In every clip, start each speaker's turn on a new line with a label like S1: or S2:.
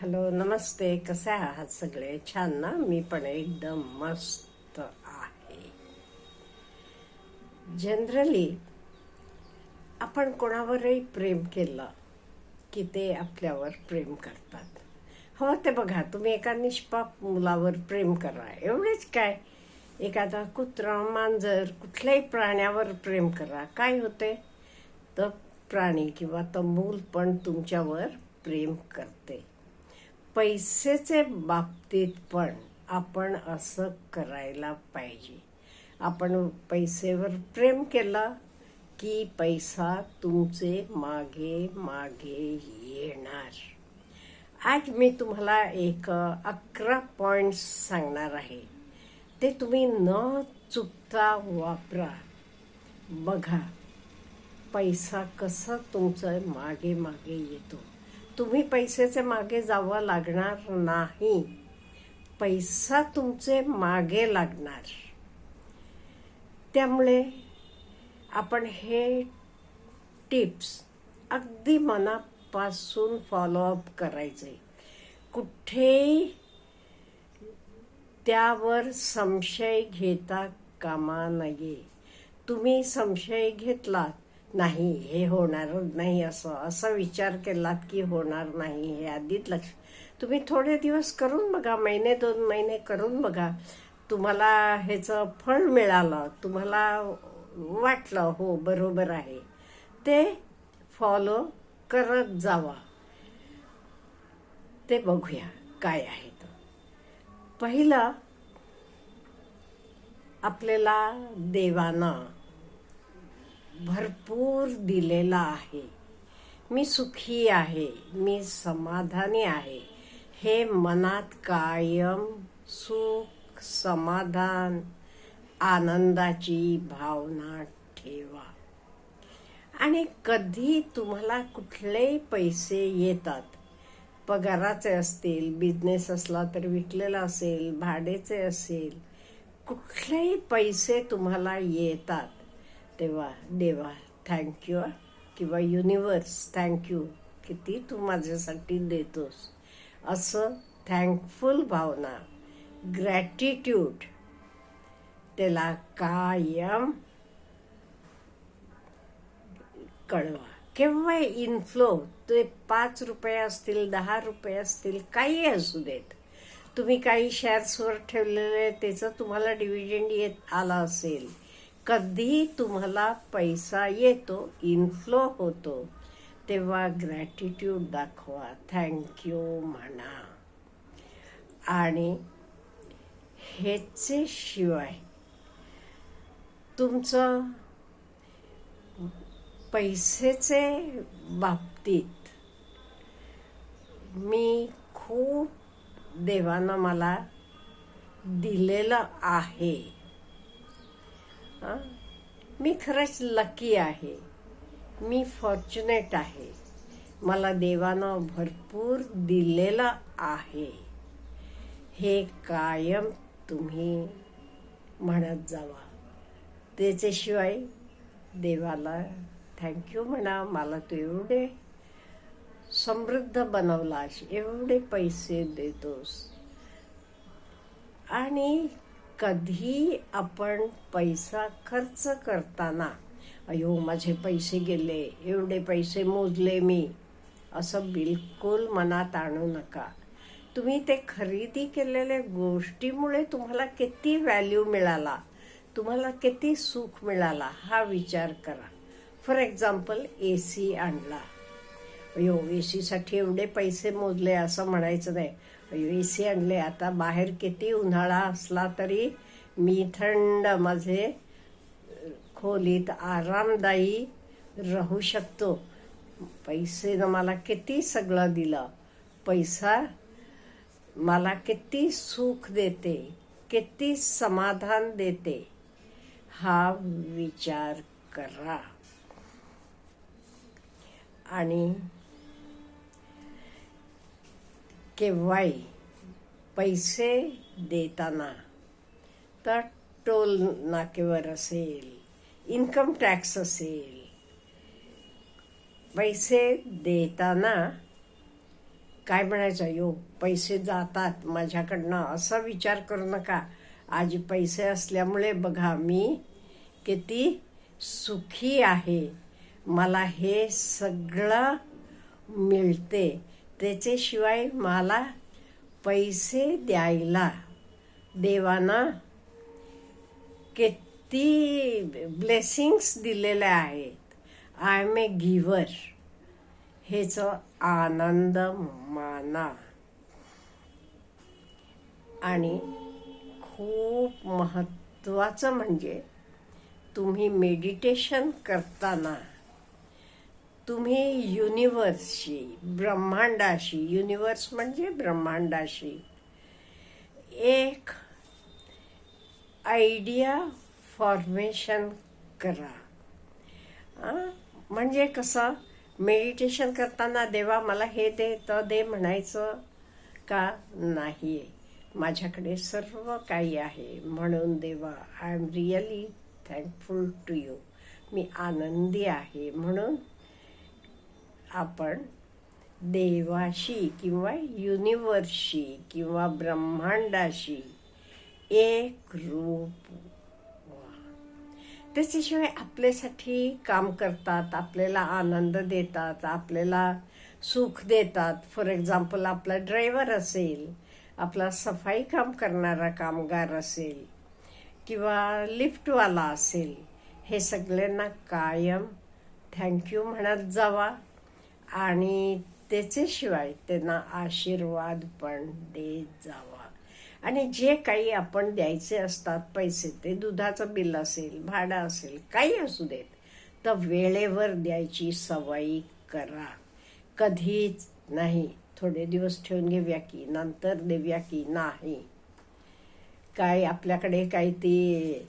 S1: Hello नमस्ते. कसे आहात सगळे? छान ना? मी पण एकदम मस्त आहे. जनरली आपण कोणावरही प्रेम केलं की ते आपल्यावर प्रेम करतात. हो ते बघा तुम्ही एका निष्पाप मुलावर प्रेम करा. एवढेच काय? एखादा कुत्रा मांजर कुठल्याही प्राण्यावर प्रेम करा. काय होते? तर प्राणी किंवा तर मूल पण तुमच्यावर प्रेम करते. पैसेचे बाबतीत पण आपण असं करायला पाहिजे. आपण पैसेवर प्रेम केलं की पैसा तुमचे मागे मागे येणार. आज मी तुम्हाला एक अकरा पॉईंट्स सांगणार आहे. ते तुम्ही न चुकता वापरा. बघा पैसा कसा तुमचं मागे मागे येतो. तुम्ही पैशाचे मागे जावं लागणार नाही. पैसा तुमचे मागे लागणार. त्यामुळे आपण हे टिप्स अगदी मनापासून फॉलोअप करायचे. कुठेही त्यावर संशय घेता कामा नये. तुम्ही संशय घेतलात नाही हे होणार नाही असं. असा विचार केलात की होणार नाही हे आधीच लक्ष. तुम्ही थोडे दिवस करून बघा महिने दोन महिने करून बघा. तुम्हाला ह्याचं फळ मिळालं तुम्हाला वाटलं हो बरोबर आहे. ते फॉलो करत जावा. ते बघूया काय आहे तर पहिलं आपल्याला देवानं भरपूर दिलेला आहे. मी सुखी आहे मी समाधानी आहे. हे मनात कायम सुख समाधान आनंदाची भावना ठेवा. आणि कधी तुम्हाला कुठलेही पैसे येतात पगाराचे असतील बिझनेस असला तर विकलेला असेल भाडेचे असेल कुठलेही पैसे तुम्हाला येतात तेव्हा देवा थँक्यू किंवा युनिवर्स थँक्यू किती तू माझ्यासाठी देतोस. असं थँकफुल भावना ग्रॅटिट्यूड त्याला कायम कळवा. केव्हा इन्फ्लो ते पाच रुपये असतील दहा रुपये असतील काही असू देत. तुम्ही काही शेअर्सवर ठेवलेले त्याचं तुम्हाला डिव्हिडंड येत आला असेल. कधी तुम्हाला पैसा येतो इन्फ्लो होतो तेव्हा ग्रॅटिट्यूड दाखवा. थँक्यू म्हणा आणि ह्याचे शिवाय तुमचं पैसेचे बाबतीत मी खूप देवानं मला दिलेलं आहे. मी खरंच लकी आहे. मी फॉर्च्युनेट आहे. मला देवानं भरपूर दिलेलं आहे. हे कायम तुम्ही म्हणत जावा. त्याच्याशिवाय देवाला थँक्यू म्हणा मला तू एवढे समृद्ध बनवलास एवढे पैसे देतोस. आणि कधी आपण पैसा खर्च करताना अयो माझे पैसे गेले एवढे पैसे मोजले मी असं बिलकुल मनात आणू नका. तुम्ही ते खरेदी केलेल्या गोष्टीमुळे तुम्हाला किती व्हॅल्यू मिळाला तुम्हाला किती सुख मिळाला हा विचार करा. फॉर एक्झाम्पल ए सी आणला. अयो ए सीसाठी एवढे पैसे मोजले असं म्हणायचं नाही. अयो ए सी आणले. आता बाहेर किती उन्हाळा असला तरी मी थंड माझे खोलीत आरामदायी राहू शकतो. पैसेनं मला किती सगळं दिलं. पैसा मला किती सुख देते किती समाधान देते हा विचार करा. आणि केव्हाही पैसे देताना. तर टोल नाकेवर असेल इन्कम टॅक्स असेल पैसे देताना काय म्हणायचं? यो पैसे जातात. माझ्याकडनं असा विचार करू नका. आज पैसे असल्यामुळे बघा मी किती सुखी आहे. मला हे सगळं मिळते. त्याच्याशिवाय मला पैसे द्यायला देवाना किती ब्लेसिंग्स दिलेल्या आहेत. आय एम ए गिव्हर हेच आनंद माना. आणि खूप महत्त्वाचं म्हणजे तुम्ही मेडिटेशन करताना तुम्ही युनिवर्सशी ब्रह्मांडाशी युनिवर्स म्हणजे ब्रह्मांडाशी एक आयडिया फॉर्मेशन करा. म्हणजे कसं? मेडिटेशन करताना देवा मला हे दे तर दे म्हणायचं का? नाही माझ्याकडे सर्व काही आहे. म्हणून देवा I am really thankful to you मी आनंदी आहे. म्हणून आपण देवाशी किंवा युनिवर्सशी किंवा ब्रह्मांडाशी एक रूप त्याच्याशिवाय आपल्यासाठी काम करतात आपल्याला आनंद देतात आपल्याला सुख देतात. फॉर एक्झाम्पल आपला ड्रायव्हर असेल आपला सफाई काम करणारा कामगार असेल किंवा लिफ्टवाला असेल हे सगळ्यांना कायम थँक्यू म्हणत जावा. आणि त्याच्याशिवाय त्यांना आशीर्वाद पण देत जावा. आणि जे काही आपण द्यायचे असतात पैसे ते दुधाचं बिल असेल भाडं असेल काही असू देत तर वेळेवर द्यायची सवयी करा. कधीच नाही. थोडे दिवस ठेवून घेऊया की नंतर देऊया की नाही. काय आपल्याकडे काही ती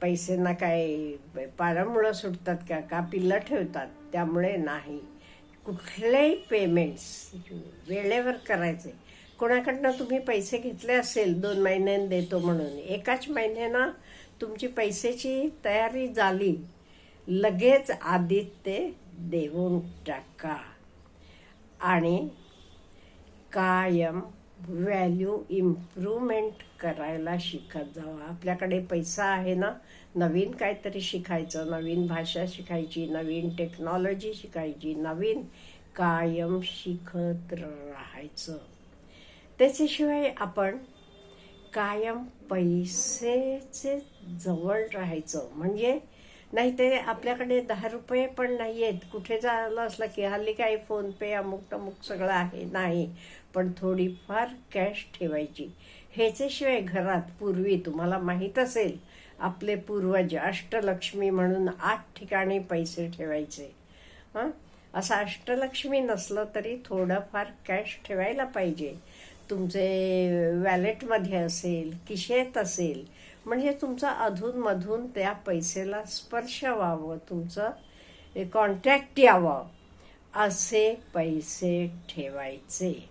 S1: पैसे ना काय पारामुळं सुटतात का का पिल्लं ठेवतात त्यामुळे नाही. कुठलेही पेमेंट्स वेळेवर करायचे. कोणाकडनं तुम्ही पैसे घेतले असेल दोन महिन्यानं देतो म्हणून एकाच महिन्यानं तुमची पैशाची तयारी झाली लगेच आधीच ते देऊन टाका. आणि कायम व्हॅल्यू इम्प्रूव्हमेंट करायला शिकत जावा. आपल्याकडे पैसा आहे ना नवीन काहीतरी शिकायचं नवीन भाषा शिकायची नवीन टेक्नॉलॉजी शिकायची नवीन कायम शिकत राहायचं. त्याच्याशिवाय आपण कायम पैसेचे जवळ राहायचं. म्हणजे नाही ते आपल्याकडे दहा रुपये पण नाही आहेत कुठे जायला असलं की हल्ली काही फोनपे अमुक तमुक सगळं आहे नाही. पण थोडीफार कॅश ठेवायची. ह्याच्याशिवाय घरात पूर्वी तुम्हाला माहीत असेल आपले पूर्वज अष्टलक्ष्मी म्हणून आठ ठिकाणी पैसे ठेवायचे. हां? असं अष्टलक्ष्मी नसलं तरी थोडंफार कॅश ठेवायला पाहिजे. तुमचे वॅलेटमध्ये असेल किशेत असेल म्हणजे तुमचं अधूनमधून त्या पैसेला स्पर्श व्हावं तुमचं कॉन्टॅक्ट यावं असे पैसे ठेवायचे.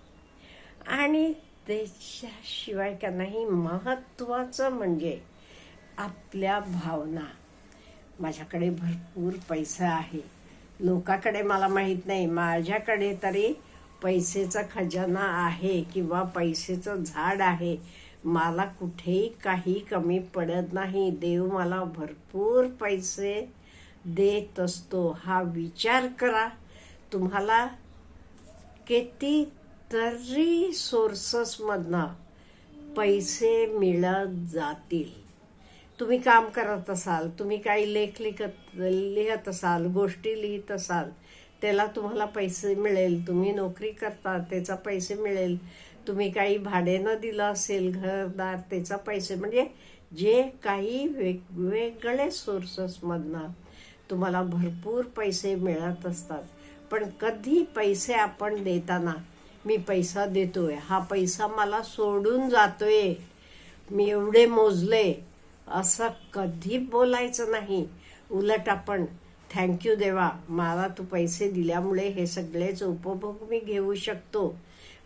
S1: आणि त्याच्याशिवाय का नाही महत्त्वाचं म्हणजे आपल्या भावना. माझ्याकडे भरपूर पैसा आहे. लोकाकडे मला माहीत नाही माझ्याकडे तरी पैसेचा खजाना आहे किंवा पैसेचं झाड आहे मला कुठेही काही कमी पडत नाही. देव मला भरपूर पैसे देत असतो. हा विचार करा. तुम्हाला किती तरी सोर्सेसमधनं पैसे मिळत जातील. तुम्ही काम करत असाल तुम्ही काही लेख लिखत लिहत असाल गोष्टी लिहित असाल त्याला तुम्हाला पैसे मिळेल. तुम्ही नोकरी करता त्याचा पैसे मिळेल. तुम्ही काही भाड्यानं दिलं असेल घरदार त्याचा पैसे म्हणजे जे काही वेगवेगळे सोर्सेसमधनं तुम्हाला भरपूर पैसे मिळत असतात. पण कधी पैसे आपण देताना मी पैसा देतोय हा पैसा मला सोडून जातोय मी एवढे मोजले असं कधी बोलायचं नाही. उलट आपण थँक्यू देवा. मला तू पैसे दिल्यामुळे हे सगळेच उपभोग मी घेऊ शकतो.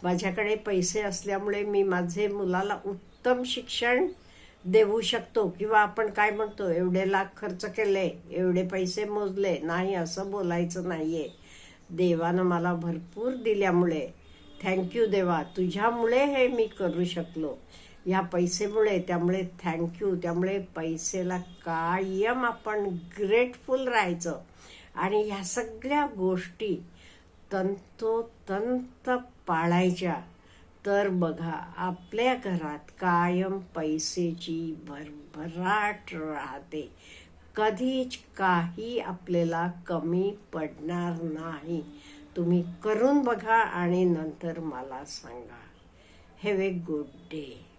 S1: माझ्याकडे पैसे असल्यामुळे मी माझे मुलाला उत्तम शिक्षण देऊ शकतो. किंवा आपण काय म्हणतो एवढे लाख खर्च केले एवढे पैसे मोजले नाही असं बोलायचं नाहीये. देवानं मला भरपूर दिल्यामुळे. थँक्यू देवा. तुझ्यामुळे हे मी करू शकलो. ह्या पैसेमुळे त्यामुळे थँक्यू त्यामुळे पैसेला कायम आपण ग्रेटफुल राहायचं. आणि ह्या सगळ्या गोष्टी तंतोतंत पाळायच्या. तर बघा आपल्या घरात कायम पैसेची भरभराट राहते. कधीच काही आपल्याला कमी पडणार नाही. तुम्ही करून बघा आणि नंतर मला सांगा. Have a good day